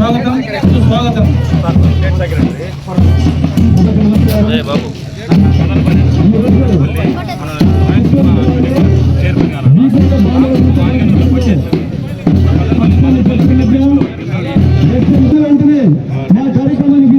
స్వాగతం. స్వాగతం. వెంటనే మా కార్యక్రమానికి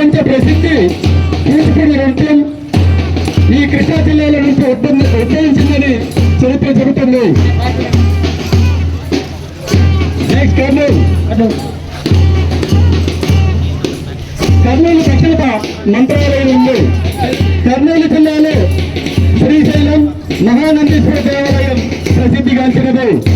ప్రపంచ ప్రసిద్ధి కూచిపూడి నృత్యం ఈ కృష్ణా జిల్లాల నుంచి ఉద్భవ- ఉద్భవించిందని చరిత్ర చెబుతుంది. నెక్స్ట్ కర్నూలు. కర్నూలు. దక్షిణ మంత్రాలయం ఉంది. కర్నూలు జిల్లాలో శ్రీశైలం మహానందీశ్వర దేవాలయం ప్రసిద్ధిగాంచినది.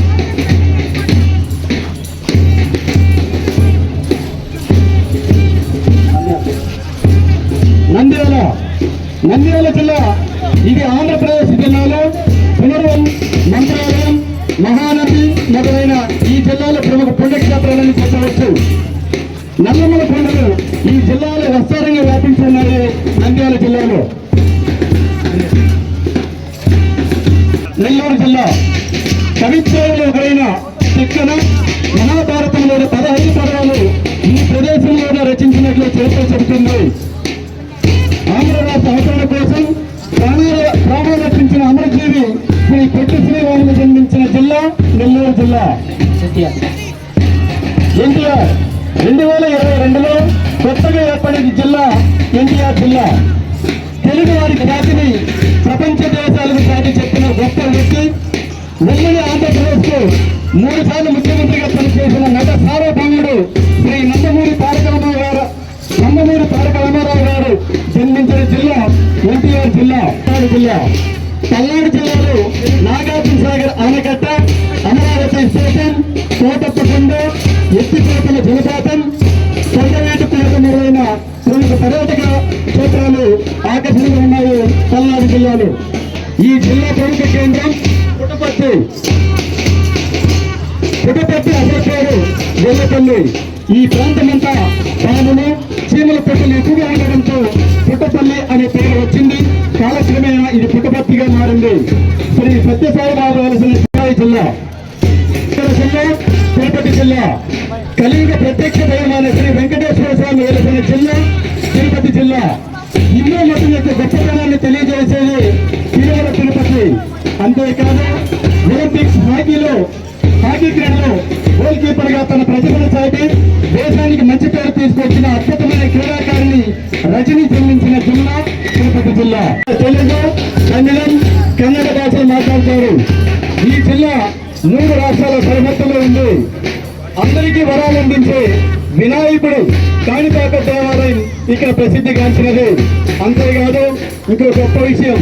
నంద్యాల నెల్లూరు జిల్లా. కవిత్వంలో ఒకరైన తిక్కన మహాభారతంలోని పదహైదు పదాలు ఈ ప్రదేశంలోనే రచించినట్లు చరిత్ర చెబుతుంది. ఆంధ్ర రాష్ట్ర కోసం ప్రాణాల ప్రాణాలు రక్షించిన అమరజీవి శ్రీ పొట్టి శ్రీవారికి జన్మించిన జిల్లా నెల్లూరు జిల్లా. ఎన్టీఆర్ రెండు వేల ఇరవై రెండులో కొత్తగా ఏర్పడిన జిల్లా ఎన్టీఆర్ జిల్లా. తెలుగు వారి ఖ్యాతిని ప్రపంచ దేశాలకు చాటి చెప్పిన గొప్ప వ్యక్తి ఉమ్మడి ఆంధ్రప్రదేశ్కు మూడు సార్లు ముఖ్యమంత్రిగా పనిచేసిన నట సార్వభౌముడు శ్రీ నందమూరి తారక రామారావు గారు నందమూరి తారక రామారావు గారు జన్మించిన జిల్లా ఎన్టీఆర్ జిల్లా జిల్లా. పల్నాడు జిల్లాలో నాగార్జున సాగర్ ఆనకట్ట అమరావతి స్టేషన్ కోటప్పకొండ ఎత్తిపోతల జలపాతం కొండవేటు పేరు మొదలైన ప్రముఖ పర్యాటక క్షేత్రాలు ఆకర్షణగా ఉన్నాయి పల్నాడు జిల్లాలో. ఈ జిల్లా ప్రముఖ కేంద్రం పుట్టపర్తి. పుట్టపర్తి అసలు పేరు ఈ ప్రాంతమంతా పాములు చీమల పెట్టలు ఎక్కువగా ఉండడంతో పుట్టపల్లి అనే పేరు వచ్చింది. కాలక్రమేణా ఇది పుట్టపర్తిగా మారింది. శ్రీ సత్యసాయి బాబు వలసిన జిల్లా. జిల్లా తిరుపతి జిల్లా. కలియుగ ప్రత్యక్ష దైవమైన శ్రీ వెంకటేశ్వర తిరుపతి హిందూ మతం యొక్క గొప్పతనాన్ని తెలియజేసేది తిరుమల తిరుపతి. అంతేకాదు ఒలింపిక్స్ హాకీలో హాకీ క్రీడలో గోల్ కీపర్గా తన ప్రతిభను చాటి దేశానికి మంచి పేరు తీసుకొచ్చిన అద్భుతమైన క్రీడాకారిణి రజని జన్మించిన జిల్లా తిరుపతి జిల్లా. తెలుగు తమిళం కన్నడ భాషలు మాట్లాడతారు. ఈ జిల్లా మూడు రాష్ట్రాల సరిహద్దులో ఉంది. అందరికీ వరాలు అందించే వినాయకుడు కాణిపాక దేవాలయం ఇక్కడ ప్రసిద్ధిగాంచినది. అంతేకాదు ఇంకో గొప్ప విషయం.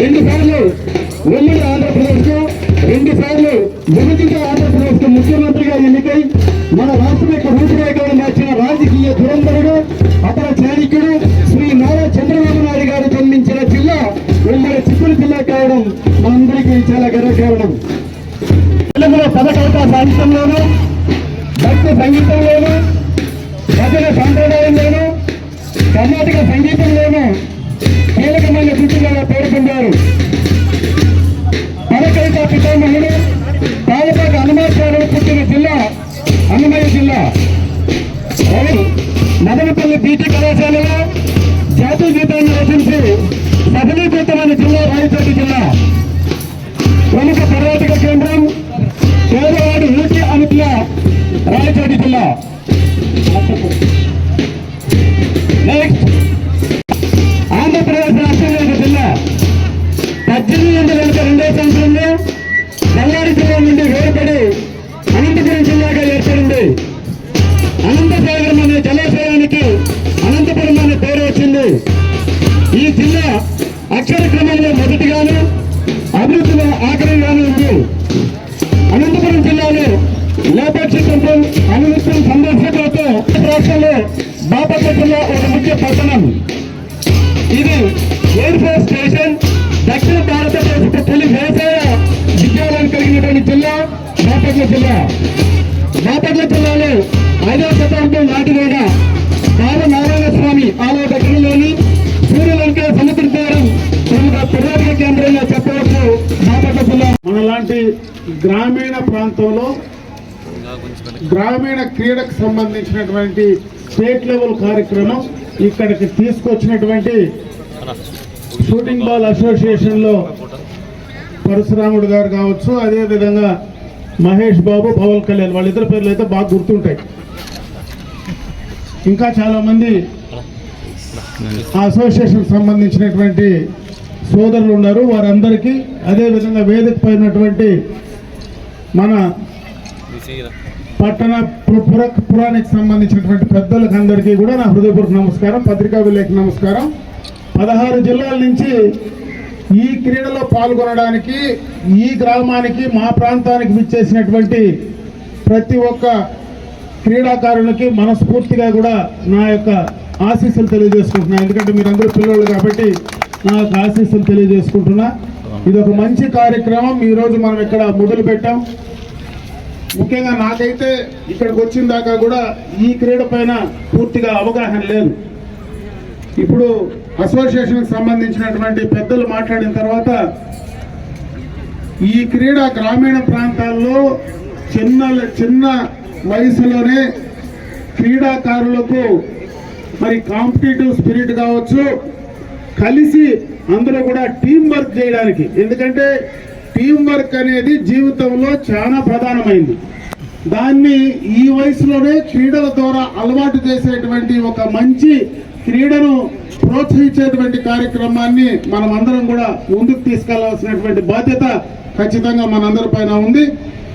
రెండు సార్లు ఉమ్మడి ఆంధ్రప్రదేశ్ రెండు సార్లు విభజిత ఆంధ్రప్రదేశ్ ముఖ్యమంత్రిగా ఎన్నికై మన రాష్ట్రం యొక్క రూపురేఖలను మార్చిన రాజకీయ దురంధరుడు అతని చాణిక్యుడు శ్రీ నారా చంద్రబాబు నాయుడు గారు జన్మించిన జిల్లా ఉమ్మడి చిత్తూరు జిల్లా కావడం మనందరికీ చాలా గర్వకారణం. తెలుగులో పదకవిత సాహిత్యంలోను శాస్త్రీయ సంగీతంలోను భజన సాంప్రదాయంలోను కర్ణాటక సంగీతంలోను కీలకమైన గుర్తులుగా పేర్కొన్నారు. పరకవిత పితామహుడు తాలపాటి హనుమాచార్యుడు పుట్టిన జిల్లా అన్నమయ్య జిల్లా. మదనపల్లి బీటీ కళాశాలలో జాతీయ గీతాన్ని రచించి సఫలీకృతమైన జిల్లా రాయచోటి జిల్లా. ప్రముఖ పర్యాటక కేంద్రం పేదవాడు యూకే అనుకున్న రాయచోటి జిల్లా. నెక్స్ట్ ఆంధ్రప్రదేశ్ రాష్ట్రంలో ఒక జిల్లా. పద్దెనిమిది వందల ఎనభై రెండో సంవత్సరంలో బళ్ళారి జిల్లా నుండి వేరుపడి అనంతపురం జిల్లాగా ఏర్పడింది. అనంతసాగరం అనే జలాశయానికి అనంతపురం అనే పేరు వచ్చింది. ఈ జిల్లా అక్షర క్రమంలో మొదటిగాను అభివృద్ధిలో ఆఖరిగాను ఉంది. అనంతపురం లోపక్షితంతో లేపాక్షి అనునిత్యం సందర్శకులతో రాష్ట్రంలో బాపట్ల జిల్లా ఒక ముఖ్య పట్టణం. ఇది ఎయిర్ ఫోర్స్ స్టేషన్ దక్షిణ భారతదేశపు తొలి వ్యవసాయ విద్యాలయం కలిగినటువంటి జిల్లా బాపట్ల జిల్లా. బాపట్ల జిల్లాలో ఐదవ శతాబ్దం నాటిలోన కాల నారాయణ స్వామి ఆలయ దగ్గరలోని సూర్యలంక సముద్ర తీరం ప్రముఖ పర్యాటక కేంద్రంగా చెప్పవచ్చు బాపట్ల జిల్లా. మనలాంటి గ్రామీణ ప్రాంతంలో గ్రామీణ క్రీడకు సంబంధించినటువంటి స్టేట్ లెవెల్ కార్యక్రమం ఇక్కడికి తీసుకొచ్చినటువంటి షూటింగ్ బాల్ అసోసియేషన్లో పరశురాముడు గారు కావచ్చు అదేవిధంగా మహేష్ బాబు పవన్ కళ్యాణ్ వాళ్ళిద్దరి పేర్లు అయితే బాగా గుర్తుంటాయి. ఇంకా చాలామంది ఆ అసోసియేషన్ సంబంధించినటువంటి సోదరులు ఉన్నారు. వారందరికీ అదేవిధంగా వేదిక పైనటువంటి మన పట్టణ పుర పురానికి సంబంధించినటువంటి పెద్దలకు అందరికీ కూడా నా హృదయపూర్వక నమస్కారం పత్రికా విలేకి నమస్కారం. పదహారు జిల్లాల నుంచి ఈ క్రీడలో పాల్గొనడానికి ఈ గ్రామానికి మా ప్రాంతానికి విచ్చేసినటువంటి ప్రతి ఒక్క క్రీడాకారునికి మనస్ఫూర్తిగా కూడా నా యొక్క ఆశీస్సులు తెలియజేసుకుంటున్నా. ఎందుకంటే మీరందరూ పిల్లలు కాబట్టి నా యొక్క ఆశీస్సులు తెలియజేసుకుంటున్నా. ఇది ఒక మంచి కార్యక్రమం. ఈరోజు మనం ఇక్కడ మొదలు పెట్టాం ముఖ్యంగా నాకైతే ఇక్కడికి వచ్చిన దాకా కూడా ఈ క్రీడ పైన పూర్తిగా అవగాహన లేదు. ఇప్పుడు అసోసియేషన్కి సంబంధించినటువంటి పెద్దలు మాట్లాడిన తర్వాత ఈ క్రీడ గ్రామీణ ప్రాంతాల్లో చిన్న చిన్న వయసులోనే క్రీడాకారులకు మరి కాంపిటేటివ్ స్పిరిట్ కావచ్చు కలిసి అందరూ కూడా టీం వర్క్ చేయడానికి. ఎందుకంటే టీం వర్క్ అనేది జీవితంలో చాలా ప్రధానమైంది. దాన్ని ఈ వయసులోనే క్రీడల ద్వారా అలవాటు చేసేటువంటి ఒక మంచి క్రీడను ప్రోత్సహించేటువంటి కార్యక్రమాన్ని మనం అందరం కూడా ముందుకు తీసుకెళ్ళాల్సినటువంటి బాధ్యత ఖచ్చితంగా మనందరి పైన ఉంది.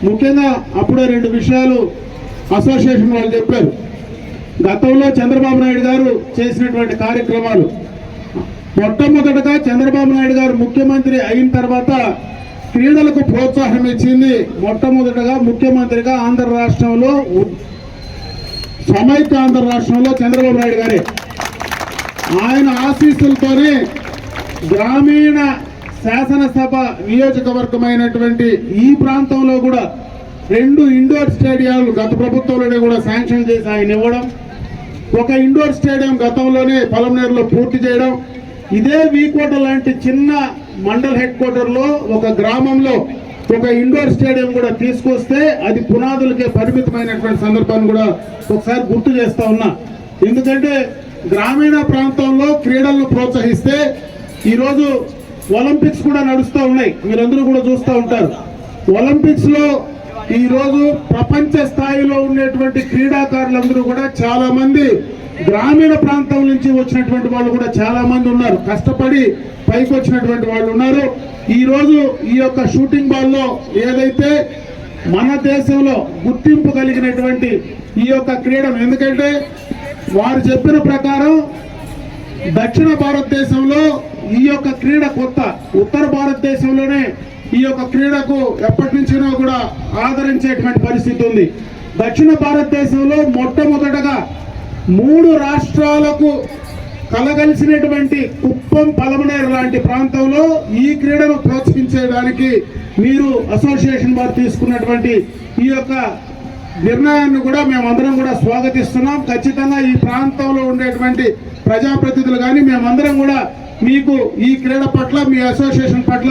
ముఖ్యంగా అప్పుడే రెండు విషయాలు అసోసియేషన్ వాళ్ళు చెప్పారు. గతంలో చంద్రబాబు నాయుడు గారు చేసినటువంటి కార్యక్రమాలు. మొట్టమొదటగా చంద్రబాబు నాయుడు గారు ముఖ్యమంత్రి అయిన తర్వాత క్రీడలకు ప్రోత్సాహం ఇచ్చింది మొట్టమొదటగా ముఖ్యమంత్రిగా ఆంధ్ర రాష్ట్రంలో సమైక్య ఆంధ్ర రాష్ట్రంలో చంద్రబాబు నాయుడు గారే. ఆయన ఆశీస్సులతోనే గ్రామీణ శాసనసభ నియోజకవర్గమైనటువంటి ఈ ప్రాంతంలో కూడా రెండు ఇండోర్ స్టేడియాలు గత ప్రభుత్వంలోనే కూడా శాంక్షన్ చేసి ఆయన ఇవ్వడం ఒక ఇండోర్ స్టేడియం గతంలోనే పొలంనేరులో పూర్తి చేయడం ఇదే వీకోట లాంటి చిన్న మండల్ హెడ్ క్వార్టర్లో ఒక గ్రామంలో ఒక ఇండోర్ స్టేడియం కూడా తీసుకొస్తే అది పునాదులకే పరిమితమైనటువంటి సందర్భాన్ని కూడా ఒకసారి గుర్తు చేస్తా ఉన్నా. ఎందుకంటే గ్రామీణ ప్రాంతంలో క్రీడలను ప్రోత్సహిస్తే ఈరోజు ఒలింపిక్స్ కూడా నడుస్తూ ఉన్నాయి. మీరందరూ కూడా చూస్తూ ఉంటారు. ఒలింపిక్స్లో ఈరోజు ప్రపంచ స్థాయిలో ఉండేటువంటి క్రీడాకారులందరూ కూడా చాలామంది గ్రామీణ ప్రాంతం నుంచి వచ్చినటువంటి వాళ్ళు కూడా చాలామంది ఉన్నారు. కష్టపడి పైకి వచ్చినటువంటి వాళ్ళు ఉన్నారు. ఈరోజు ఈ యొక్క షూటింగ్ బాల్లో ఏదైతే మన దేశంలో గుర్తింపు కలిగినటువంటి ఈ యొక్క క్రీడను ఎందుకంటే వారు చెప్పిన ప్రకారం దక్షిణ భారతదేశంలో ఈ యొక్క క్రీడ కొత్త ఉత్తర భారతదేశంలోనే ఈ యొక్క క్రీడకు ఎప్పటి నుంచినో కూడా ఆదరించేటువంటి పరిస్థితి ఉంది. దక్షిణ భారతదేశంలో మొట్టమొదటగా మూడు రాష్ట్రాలకు కలగలిసినటువంటి కుప్పం పలమనేరు లాంటి ప్రాంతంలో ఈ క్రీడను ప్రోత్సహించడానికి మీరు అసోసియేషన్ వారు తీసుకున్నటువంటి ఈ యొక్క నిర్ణయాన్ని కూడా మేమందరం కూడా స్వాగతిస్తున్నాం. ఖచ్చితంగా ఈ ప్రాంతంలో ఉండేటువంటి ప్రజాప్రతినిధులు కానీ మేమందరం కూడా మీకు ఈ క్రీడ పట్ల మీ అసోసియేషన్ పట్ల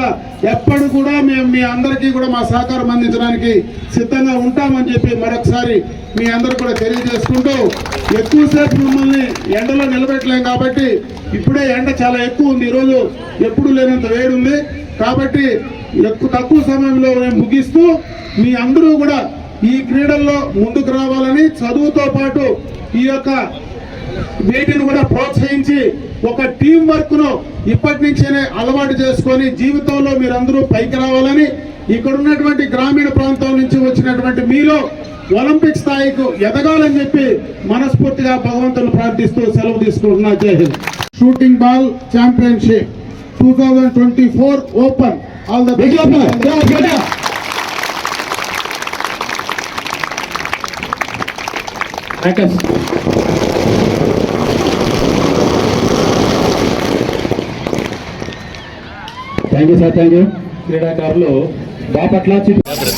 ఎప్పుడు కూడా మేము మీ అందరికీ కూడా మా సహకారం అందించడానికి సిద్ధంగా ఉంటామని చెప్పి మరొకసారి మీ అందరూ కూడా తెలియజేసుకుంటూ ఎక్కువసేపు మిమ్మల్ని ఎండలో నిలబెట్టలేం కాబట్టి ఇప్పుడే ఎండ చాలా ఎక్కువ ఉంది. ఈరోజు ఎప్పుడు లేనంత వేడి ఉంది. కాబట్టి ఎక్కువ తక్కువ సమయంలో మేము ముగిస్తూ మీ అందరూ కూడా ఈ క్రీడల్లో ముందుకు రావాలని చదువుతో పాటు ఈ యొక్క వీటిని కూడా ప్రోత్సహించి ఒక టీం వర్క్ను ఇప్పటి నుంచేనే అలవాటు చేసుకొని జీవితంలో మీరందరూ పైకి రావాలని ఇక్కడ ఉన్నటువంటి గ్రామీణ ప్రాంతం నుంచి వచ్చినటువంటి మీలో ఒలింపిక్ స్థాయికి ఎదగాలని చెప్పి మనస్ఫూర్తిగా భగవంతుని ప్రార్థిస్తూ సెలవు తీసుకుంటున్నా. జై shooting ball championship two thousand twenty four open. All the Vijayappa, రా, thank you sir thank you. క్రీడాకారులు బాపట్ల చిత్తూరు